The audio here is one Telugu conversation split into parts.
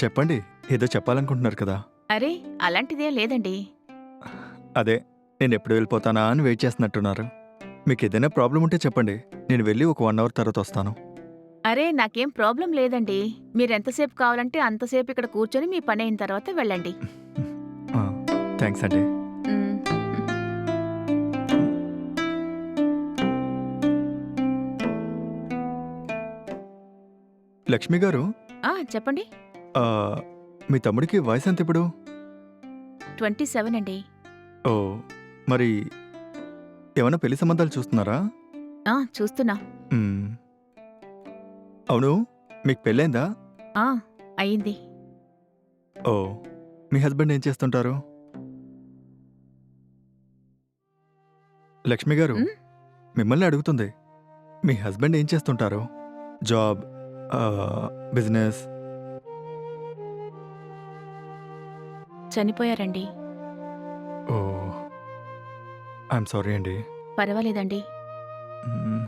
చెప్పండి ఏదో చెప్పాలనుకుంటున్నారు కదా. అరే అలాంటిదేం లేదండి. అదే నేను ఎప్పుడు వెళ్ళిపోతానా అని వెయిట్ చేస్తున్నట్టున్నారు. మీకు ఏదైనా ప్రాబ్లం ఉంటే చెప్పండి నేను వెళ్ళి ఒక వన్ అవర్ తర్వాత వస్తాను. అరే నాకేం ప్రాబ్లం లేదండి. మీరెంతసేపు కావాలంటే అంతసేపు ఇక్కడ కూర్చొని మీ పని అయిన తర్వాత వెళ్ళండి. థ్యాంక్స్ అండి. లక్ష్మి గారు? చెప్పండి. ఆ, మీ తమ్ముడికి వయసు ఎంత ఇప్పుడు? ట్వంటీ సెవెన్ అండి. ఓ మరి ఏమైనా పెళ్ళి సంబంధాలు చూస్తున్నారా? ఆ చూస్తున్నా. మ్మ్. అవును మీకు పెళ్ళైందా? ఆ అయింది. ఓ మీ హస్బెండ్ ఏం చేస్తుంటారు? లక్ష్మి గారు? మిమ్మల్ని అడుగుతుంది. మీ హస్బెండ్ ఏం చేస్తుంటారు? జాబ్ ఆ, బిజినెస్ చనిపోయారండి. ఓ ఐఎమ్ సారీ అండి. పర్వాలేదండి. మ్మ్.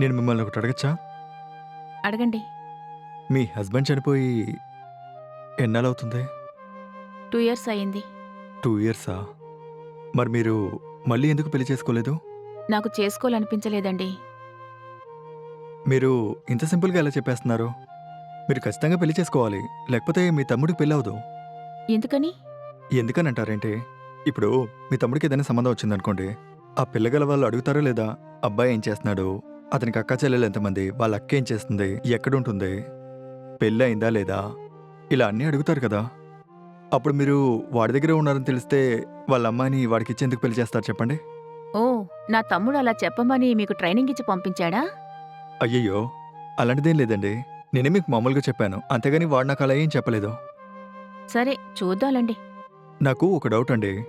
నేను మిమ్మల్ని ఒకటి అడగచ్చా? అడగండి. మీ హస్బెండ్ చనిపోయి ఎన్నాళ్ళవుతుంది? టూ ఇయర్స్ అయింది టూ ఇయర్సా? మరి మీరు మళ్ళీ ఎందుకు పెళ్ళి చేసుకోలేదు? నాకు చేసుకోవాలనిపించలేదండి. మీరు ఇంత సింపుల్గా ఎలా చెప్పేస్తున్నారు? మీరు ఖచ్చితంగా పెళ్ళి చేసుకోవాలి లేకపోతే మీ తమ్ముడికి పెళ్ళి అవదు ఎందుకని? ఎందుకని అంటారేంటి ఇప్పుడు మీ తమ్ముడికి ఏదైనా సంబంధం వచ్చిందనుకోండి ఆ పిల్లగల వాళ్ళు అడుగుతారో లేదా? అబ్బాయి ఏం చేస్తున్నాడు? అతనికి అక్క చెల్లెలు ఎంతమంది? వాళ్ళ అక్క ఏం చేస్తుంది? ఎక్కడుంటుంది? పెళ్ళి అయిందా లేదా? ఇలా అన్నీ అడుగుతారు కదా. అప్పుడు మీరు వాడి దగ్గర ఉన్నారని తెలిస్తే వాళ్ళ అమ్మాయిని వాడికి ఇచ్చేందుకు పెళ్ళి చేస్తారు చెప్పండి. ఓ నా తమ్ముడు అలా చెప్పమని మీకు ట్రైనింగ్ ఇచ్చి పంపించాడా? అయ్యయ్యో అలాంటిదేం లేదండి. నేనే మీకు మామూలుగా చెప్పాను. అంతేగాని వాడు నాకు అలా ఏం చెప్పలేదు. సరే చూద్దాంలండి. నాకు ఒక డౌట్ అండి.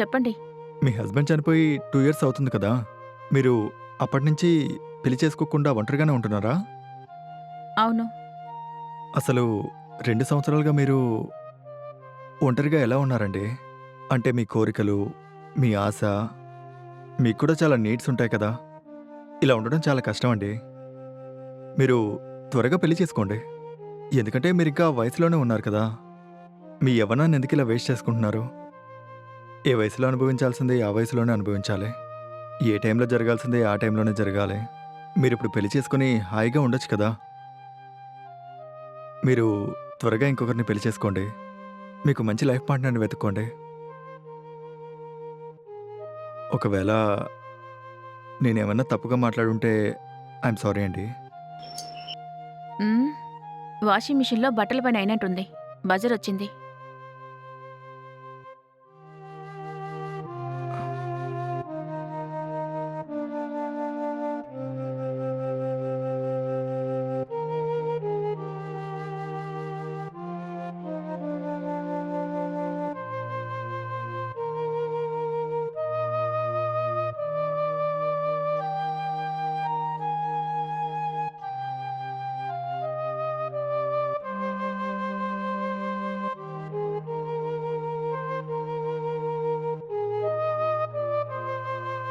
చెప్పండి. మీ హస్బెండ్ చనిపోయి టూ ఇయర్స్ అవుతుంది కదా మీరు అప్పటి నుంచి పెళ్ళి చేసుకోకుండా ఒంటరిగానే ఉంటున్నారా? అవును. అసలు రెండు సంవత్సరాలుగా మీరు ఒంటరిగా ఎలా ఉన్నారండి? అంటే మీ కోరికలు మీ ఆశ మీకు కూడా చాలా నీడ్స్ ఉంటాయి కదా. ఇలా ఉండడం చాలా కష్టం అండి. మీరు త్వరగా పెళ్ళి చేసుకోండి. ఎందుకంటే మీరు ఇంకా వయసులోనే ఉన్నారు కదా. మీ యవనాన్ని ఎందుకు ఇలా వేస్ట్ చేసుకుంటున్నారు? ఏ వయసులో అనుభవించాల్సిందే ఆ వయసులోనే అనుభవించాలి. ఏ టైంలో జరగాల్సిందే ఆ టైంలోనే జరగాలి. మీరు ఇప్పుడు పెళ్ళి చేసుకుని హాయిగా ఉండొచ్చు కదా. మీరు త్వరగా ఇంకొకరిని పెళ్ళి చేసుకోండి. మీకు మంచి లైఫ్ పార్ట్నర్ని వెతుక్కోండి. ఒకవేళ నేనేమన్నా తప్పుగా మాట్లాడుంటే ఐఎమ్ సారీ అండి. వాషింగ్ మిషన్లో బట్టల పని అయినట్టుంది. బజర్ వచ్చింది.